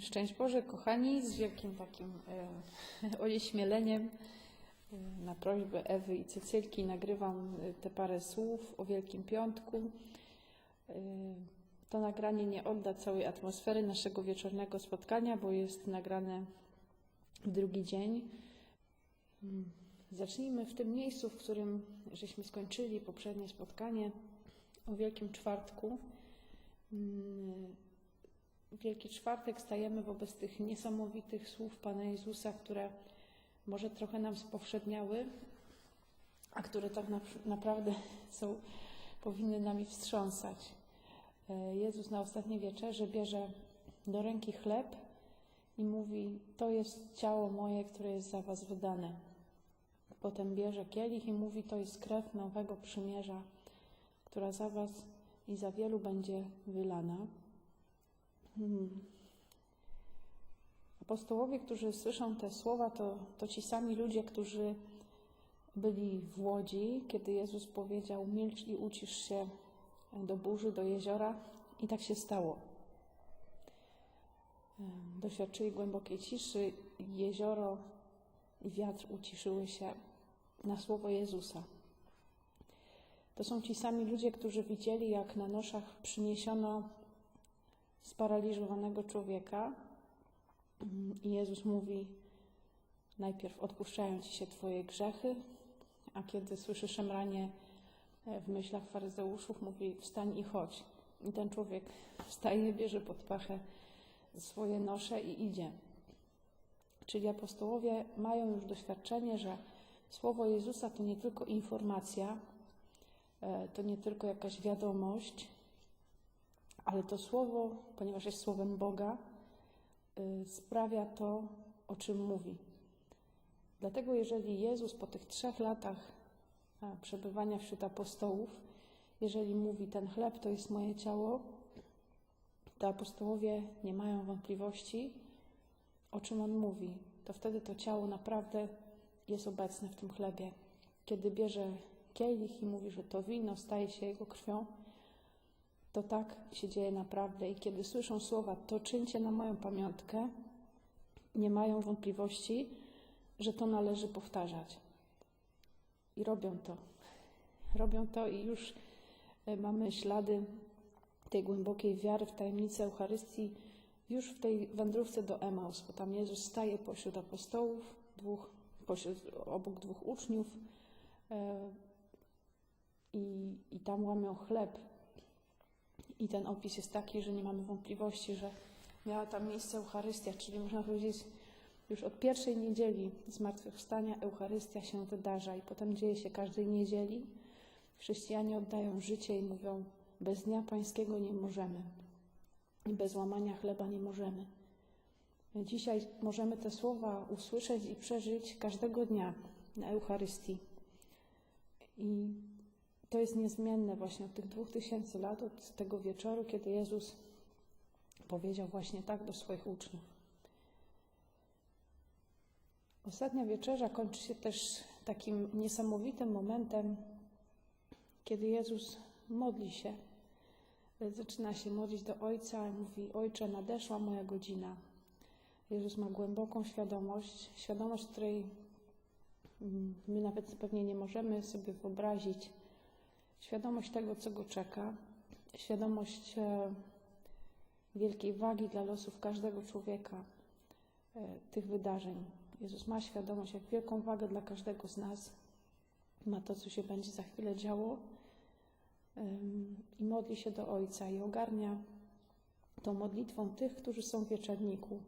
Szczęść Boże, kochani, z wielkim takim e, onieśmieleniem e, na prośbę Ewy i Cecylki nagrywam e, te parę słów o Wielkim Piątku. E, to nagranie nie odda całej atmosfery naszego wieczornego spotkania, bo jest nagrane w drugi dzień. Mm, Zacznijmy w tym miejscu, w którym żeśmy skończyli poprzednie spotkanie o Wielkim Czwartku. Wielki Czwartek stajemy wobec tych niesamowitych słów Pana Jezusa, które może trochę nam spowszedniały, a które tak na, naprawdę są, powinny nami wstrząsać. E, Jezus na ostatniej wieczerze bierze do ręki chleb i mówi: To jest ciało moje, które jest za Was wydane. Potem bierze kielich i mówi: To jest krew nowego przymierza, która za Was i za wielu będzie wylana. Hmm. Apostołowie, którzy słyszą te słowa, to, to ci sami ludzie, którzy byli w łodzi, kiedy Jezus powiedział: Milcz i ucisz się do burzy, do jeziora, i tak się stało. Doświadczyli głębokiej ciszy, jezioro i wiatr uciszyły się na słowo Jezusa. To są ci sami ludzie, którzy widzieli, jak na noszach przyniesiono sparaliżowanego człowieka i Jezus mówi: Najpierw odpuszczają ci się Twoje grzechy, a kiedy słyszy szemranie w myślach faryzeuszów, mówi: Wstań i chodź. I ten człowiek wstaje, bierze pod pachę swoje nosze i idzie. Czyli apostołowie mają już doświadczenie, że słowo Jezusa to nie tylko informacja, to nie tylko jakaś wiadomość, ale to słowo, ponieważ jest słowem Boga, sprawia to, o czym mówi. Dlatego, jeżeli Jezus po tych trzech latach przebywania wśród apostołów, jeżeli mówi: Ten chleb to jest moje ciało, to apostołowie nie mają wątpliwości, o czym on mówi. To wtedy to ciało naprawdę jest obecne w tym chlebie. Kiedy bierze kielich i mówi, że to wino staje się jego krwią, to tak się dzieje naprawdę. I kiedy słyszą słowa, to czyńcie na moją pamiątkę, nie mają wątpliwości, że to należy powtarzać. I robią to. Robią to i już mamy ślady tej głębokiej wiary w tajemnicę Eucharystii już w tej wędrówce do Emaus, bo tam Jezus staje pośród apostołów, dwóch, pośród, obok dwóch uczniów i, i tam łamią chleb. I ten opis jest taki, że nie mamy wątpliwości, że miała tam miejsce Eucharystia, czyli można powiedzieć, już od pierwszej niedzieli zmartwychwstania Eucharystia się wydarza i potem dzieje się każdej niedzieli. Chrześcijanie oddają życie i mówią: Bez dnia Pańskiego nie możemy, i bez łamania chleba nie możemy. Dzisiaj możemy te słowa usłyszeć i przeżyć każdego dnia na Eucharystii. I to jest niezmienne właśnie od tych dwóch tysięcy lat, od tego wieczoru, kiedy Jezus powiedział właśnie tak do swoich uczniów. Ostatnia wieczerza kończy się też takim niesamowitym momentem, kiedy Jezus modli się. Zaczyna się modlić do Ojca i mówi: Ojcze, nadeszła moja godzina. Jezus ma głęboką świadomość, świadomość, której my nawet pewnie nie możemy sobie wyobrazić. Świadomość tego, co go czeka, świadomość wielkiej wagi dla losów każdego człowieka, tych wydarzeń. Jezus ma świadomość, jak wielką wagę dla każdego z nas ma to, co się będzie za chwilę działo i modli się do Ojca i ogarnia tą modlitwą tych, którzy są w wieczerniku.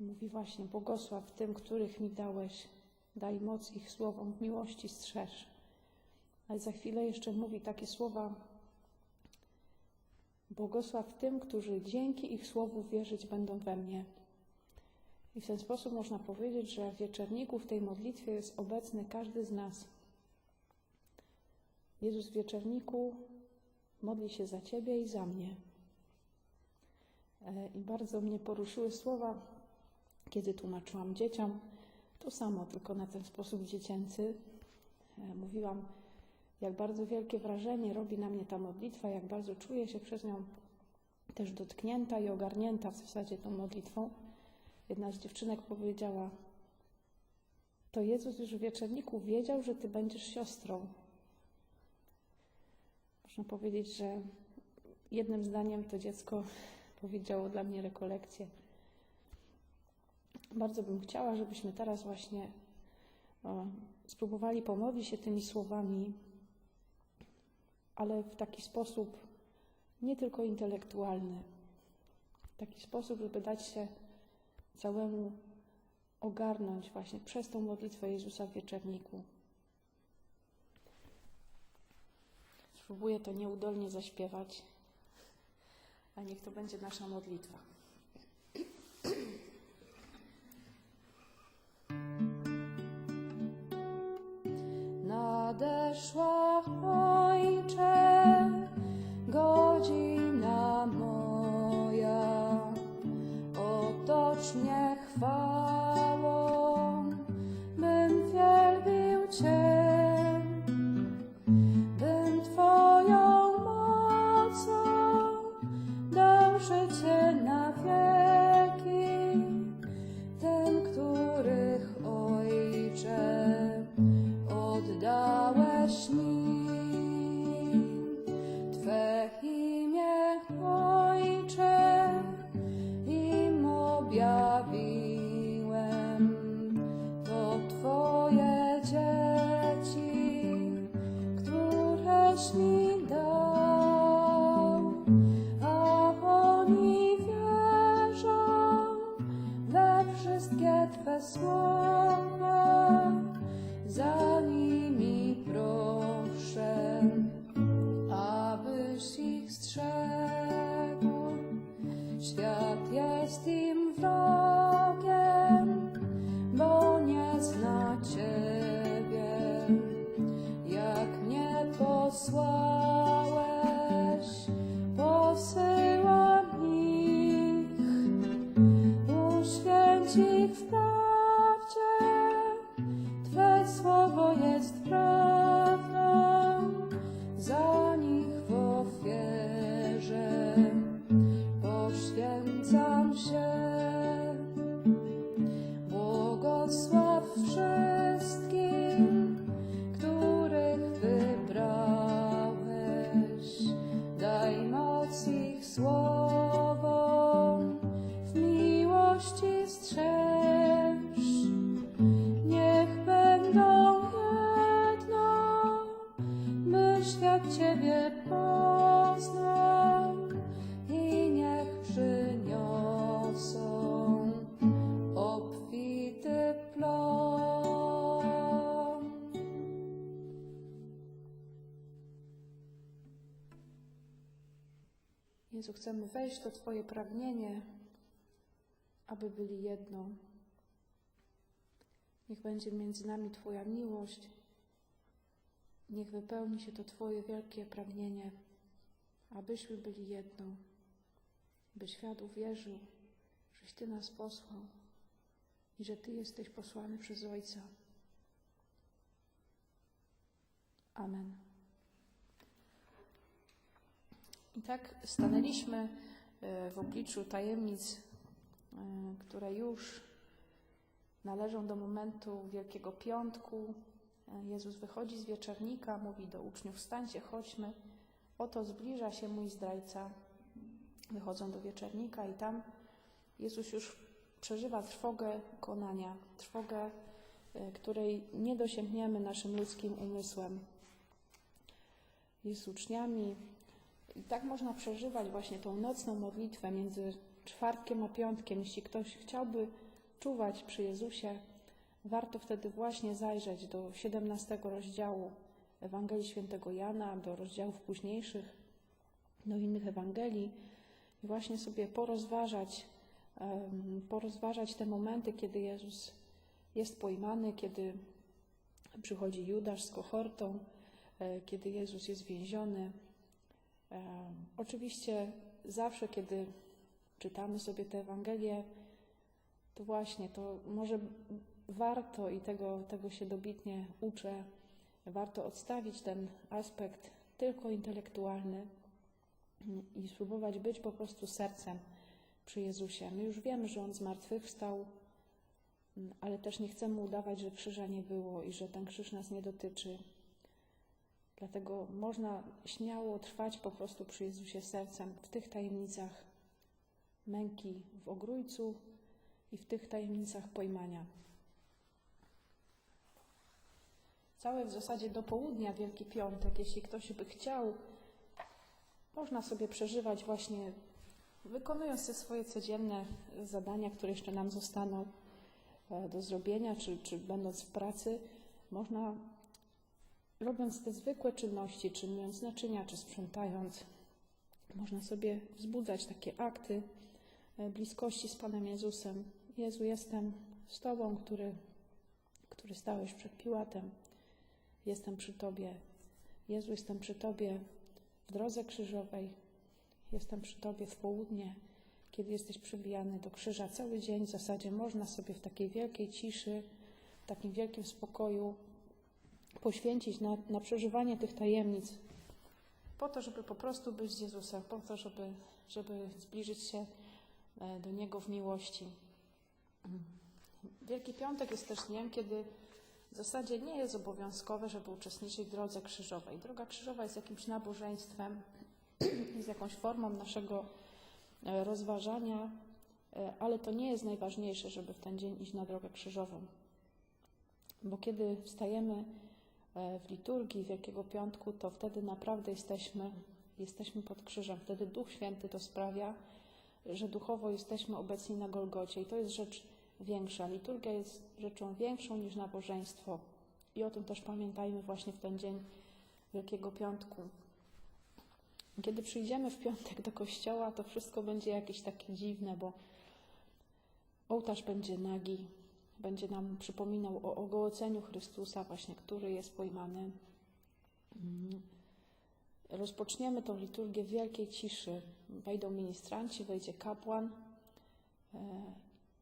Mówi właśnie, błogosław tym, których mi dałeś, daj moc ich słowom, miłości strzeż. Ale za chwilę jeszcze mówi takie słowa, błogosław tym, którzy dzięki ich słowu wierzyć będą we mnie. I w ten sposób można powiedzieć, że w wieczerniku, w tej modlitwie jest obecny każdy z nas. Jezus w wieczerniku modli się za Ciebie i za mnie. I bardzo mnie poruszyły słowa, kiedy tłumaczyłam dzieciom to samo, tylko na ten sposób dziecięcy. Mówiłam, jak bardzo wielkie wrażenie robi na mnie ta modlitwa, jak bardzo czuję się przez nią też dotknięta i ogarnięta w zasadzie tą modlitwą. Jedna z dziewczynek powiedziała: To Jezus już w wieczorniku wiedział, że ty będziesz siostrą. Można powiedzieć, że jednym zdaniem to dziecko powiedziało dla mnie rekolekcję. Bardzo bym chciała, żebyśmy teraz właśnie o, spróbowali pomodlić się tymi słowami, ale w taki sposób nie tylko intelektualny, w taki sposób, żeby dać się całemu ogarnąć właśnie przez tą modlitwę Jezusa w wieczorniku. Spróbuję to nieudolnie zaśpiewać, a niech to będzie nasza modlitwa. Nadeszła dziś chcemy wejść to Twoje pragnienie, aby byli jedno. Niech będzie między nami Twoja miłość. Niech wypełni się to Twoje wielkie pragnienie, abyśmy byli jedno, by świat uwierzył, żeś Ty nas posłał i że Ty jesteś posłany przez Ojca. Amen. I tak stanęliśmy e, w obliczu tajemnic, e, które już należą do momentu Wielkiego Piątku. E, Jezus wychodzi z wieczornika, mówi do uczniów: Wstańcie, chodźmy. Oto zbliża się mój zdrajca. Wychodzą do wieczornika i tam Jezus już przeżywa trwogę konania, trwogę, której nie dosięgniemy naszym ludzkim umysłem. Jest z uczniami i tak można przeżywać właśnie tą nocną modlitwę między czwartkiem a piątkiem. Jeśli ktoś chciałby czuwać przy Jezusie, warto wtedy właśnie zajrzeć do 17 rozdziału Ewangelii Świętego Jana, do rozdziałów późniejszych, do innych Ewangelii i właśnie sobie porozważać, porozważać te momenty, kiedy Jezus jest pojmany, kiedy przychodzi Judasz z kohortą, e, kiedy Jezus jest więziony. Oczywiście zawsze, kiedy czytamy sobie te Ewangelie, to właśnie to może warto i tego, tego się dobitnie uczę, warto odstawić ten aspekt tylko intelektualny i spróbować być po prostu sercem przy Jezusie. My już wiemy, że On zmartwychwstał, ale też nie chcemy udawać, że krzyża nie było i że ten krzyż nas nie dotyczy. Dlatego można śmiało trwać po prostu przy Jezusie sercem w tych tajemnicach męki w ogrójcu i w tych tajemnicach pojmania. Całe w zasadzie do południa Wielki Piątek, jeśli ktoś by chciał, można sobie przeżywać właśnie wykonując te swoje codzienne zadania, które jeszcze nam zostaną e, do zrobienia, czy, czy będąc w pracy, można robiąc te zwykłe czynności, czy myjąc naczynia, czy sprzątając, można sobie wzbudzać takie akty e, bliskości z Panem Jezusem. Jezu, jestem z Tobą, który, który stałeś przed Piłatem. Jestem przy Tobie. Jezu, jestem przy Tobie w drodze krzyżowej. Jestem przy Tobie w południe, kiedy jesteś przybijany do krzyża. Cały dzień w zasadzie można sobie w takiej wielkiej ciszy, w takim wielkim spokoju poświęcić na, na przeżywanie tych tajemnic, po to, żeby po prostu być z Jezusem, po to, żeby, żeby zbliżyć się e, do Niego w miłości. Wielki Piątek jest też dniem, kiedy w zasadzie nie jest obowiązkowe, żeby uczestniczyć w drodze krzyżowej. Droga krzyżowa jest jakimś nabożeństwem, jest jakąś formą naszego e, rozważania, e, ale to nie jest najważniejsze, żeby w ten dzień iść na drogę krzyżową. Bo kiedy wstajemy w liturgii Wielkiego Piątku, to wtedy naprawdę jesteśmy, jesteśmy pod krzyżem. Wtedy Duch Święty to sprawia, że duchowo jesteśmy obecni na Golgocie i to jest rzecz większa. Liturgia jest rzeczą większą niż nabożeństwo. I o tym też pamiętajmy właśnie w ten dzień Wielkiego Piątku. Kiedy przyjdziemy w piątek do kościoła, to wszystko będzie jakieś takie dziwne, bo ołtarz będzie nagi, będzie nam przypominał o ogołoceniu Chrystusa, właśnie, który jest pojmany. Mm. Rozpoczniemy tą liturgię w wielkiej ciszy. Wejdą ministranci, wejdzie kapłan e,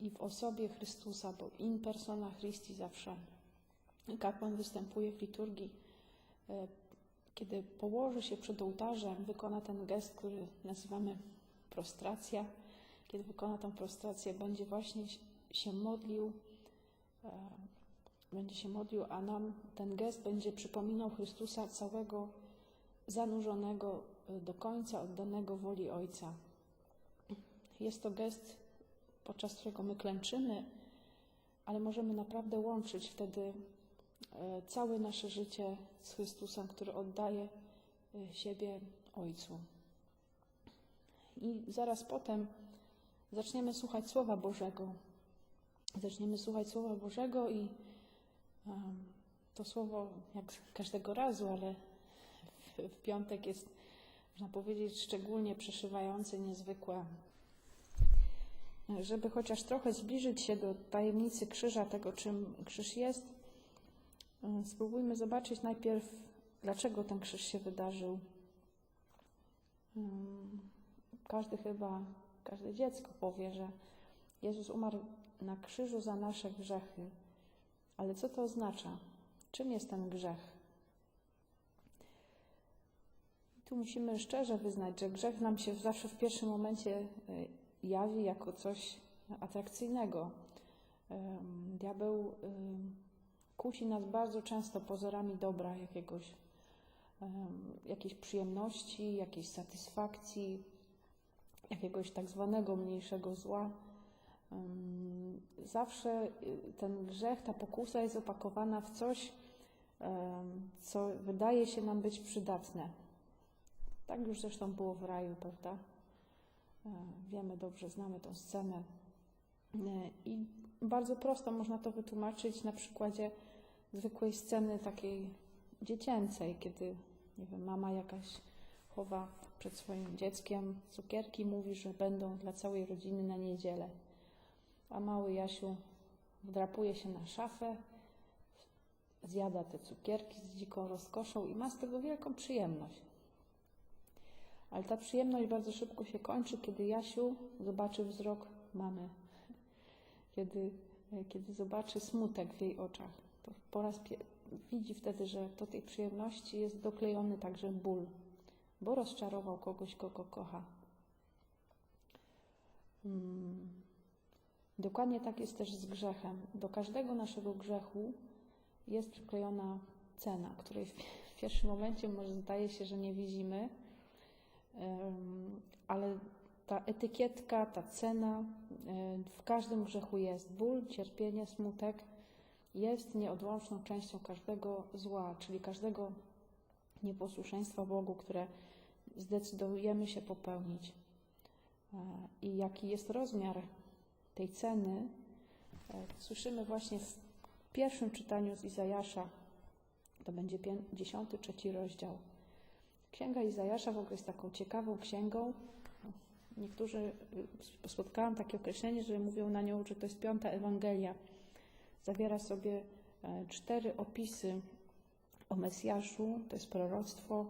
i w osobie Chrystusa, bo in persona Christi zawsze kapłan występuje w liturgii e, kiedy położy się przed ołtarzem, wykona ten gest, który nazywamy prostracja, kiedy wykona tę prostrację, będzie właśnie się modlił, będzie się modlił, a nam ten gest będzie przypominał Chrystusa całego zanurzonego e, do końca, oddanego woli Ojca. Jest to gest, podczas którego my klęczymy, ale możemy naprawdę łączyć wtedy E, całe nasze życie z Chrystusem, który oddaje e, siebie Ojcu. I zaraz potem zaczniemy słuchać Słowa Bożego. Zaczniemy słuchać Słowa Bożego i to słowo, jak każdego razu, ale w, w piątek jest, można powiedzieć, szczególnie przeszywające, niezwykłe. Żeby chociaż trochę zbliżyć się do tajemnicy krzyża, tego czym krzyż jest, spróbujmy zobaczyć najpierw, dlaczego ten krzyż się wydarzył. Każdy chyba, każde dziecko powie, że Jezus umarł na krzyżu za nasze grzechy. Ale co to oznacza? Czym jest ten grzech? Tu musimy szczerze wyznać, że grzech nam się zawsze w pierwszym momencie e, jawi jako coś atrakcyjnego. Diabeł kusi nas bardzo często pozorami dobra jakiegoś, jakiejś przyjemności, jakiejś satysfakcji, jakiegoś tak zwanego mniejszego zła. Zawsze y, ten grzech, ta pokusa jest opakowana w coś, co wydaje się nam być przydatne. Tak już zresztą było w raju, prawda? E, wiemy dobrze, znamy tę scenę. E, I bardzo prosto można to wytłumaczyć na przykładzie zwykłej sceny takiej dziecięcej, kiedy nie wiem, mama jakaś chowa przed swoim dzieckiem cukierki, mówi, że będą dla całej rodziny na niedzielę. A mały Jasiu wdrapuje się na szafę, zjada te cukierki z dziką rozkoszą i ma z tego wielką przyjemność. Ale ta przyjemność bardzo szybko się kończy, kiedy Jasiu zobaczy wzrok mamy, kiedy, kiedy zobaczy smutek w jej oczach po raz widzi wtedy, że do tej przyjemności jest doklejony także ból. bo rozczarował kogoś, kogo kocha. Hmm. Dokładnie tak jest też z grzechem. Do każdego naszego grzechu jest przyklejona cena, której w pierwszym momencie może zdaje się, że nie widzimy, ale ta etykietka, ta cena e, w każdym grzechu jest. Ból, cierpienie, smutek jest nieodłączną częścią każdego zła, czyli każdego nieposłuszeństwa Bogu, które zdecydujemy się popełnić. E, I jaki jest rozmiar tej ceny, e, słyszymy właśnie w pierwszym czytaniu z Izajasza, to będzie 53 rozdział. Księga Izajasza w ogóle jest taką ciekawą księgą. Niektórzy y, spotkałam takie określenie, że mówią na nią, że to jest piąta Ewangelia. Zawiera sobie e, cztery opisy o Mesjaszu, to jest proroctwo.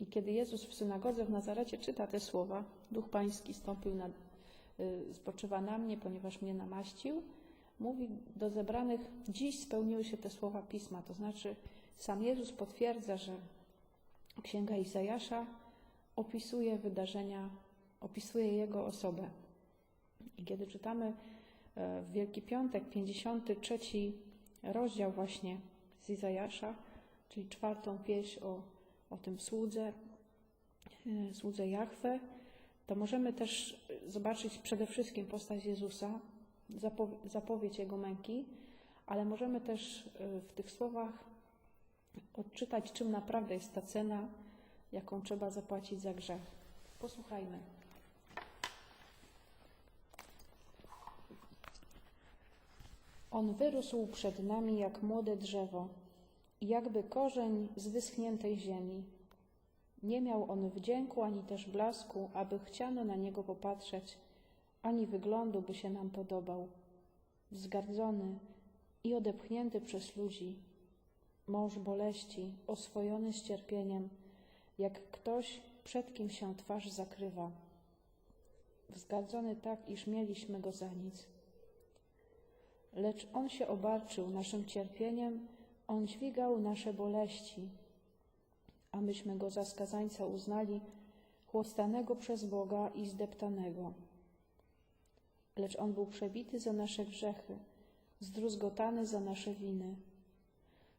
I kiedy Jezus w synagodze w Nazarecie czyta te słowa, Duch Pański stąpił na, spoczywa na mnie, ponieważ mnie namaścił, mówi do zebranych, dziś spełniły się te słowa Pisma. To znaczy sam Jezus potwierdza, że Księga Izajasza opisuje wydarzenia, opisuje Jego osobę. I kiedy czytamy e, w Wielki Piątek, 53 rozdział właśnie z Izajasza, czyli czwartą pieśń o, o tym słudze, e, słudze Jahwe, to możemy też zobaczyć przede wszystkim postać Jezusa, zapowiedź Jego męki, ale możemy też e, w tych słowach odczytać, czym naprawdę jest ta cena, jaką trzeba zapłacić za grzech. Posłuchajmy. On wyrósł przed nami jak młode drzewo, jakby korzeń z wyschniętej ziemi. Nie miał on wdzięku ani też blasku, aby chciano na niego popatrzeć, ani wyglądu by się nam podobał. Wzgardzony i odepchnięty przez ludzi, mąż boleści, oswojony z cierpieniem, jak ktoś, przed kim się twarz zakrywa. Wzgardzony tak, iż mieliśmy go za nic. Lecz on się obarczył naszym cierpieniem, on dźwigał nasze boleści, a myśmy go za skazańca uznali, chłostanego przez Boga i zdeptanego. Lecz on był przebity za nasze grzechy, zdruzgotany za nasze winy.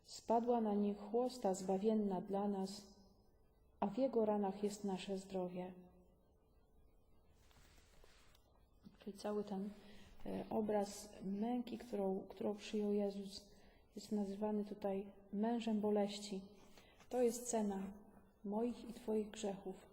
Spadła na nich chłosta zbawienna dla nas, a w Jego ranach jest nasze zdrowie. Czyli cały ten e, obraz męki, którą, którą przyjął Jezus, jest nazywany tutaj mężem boleści. To jest cena moich i Twoich grzechów.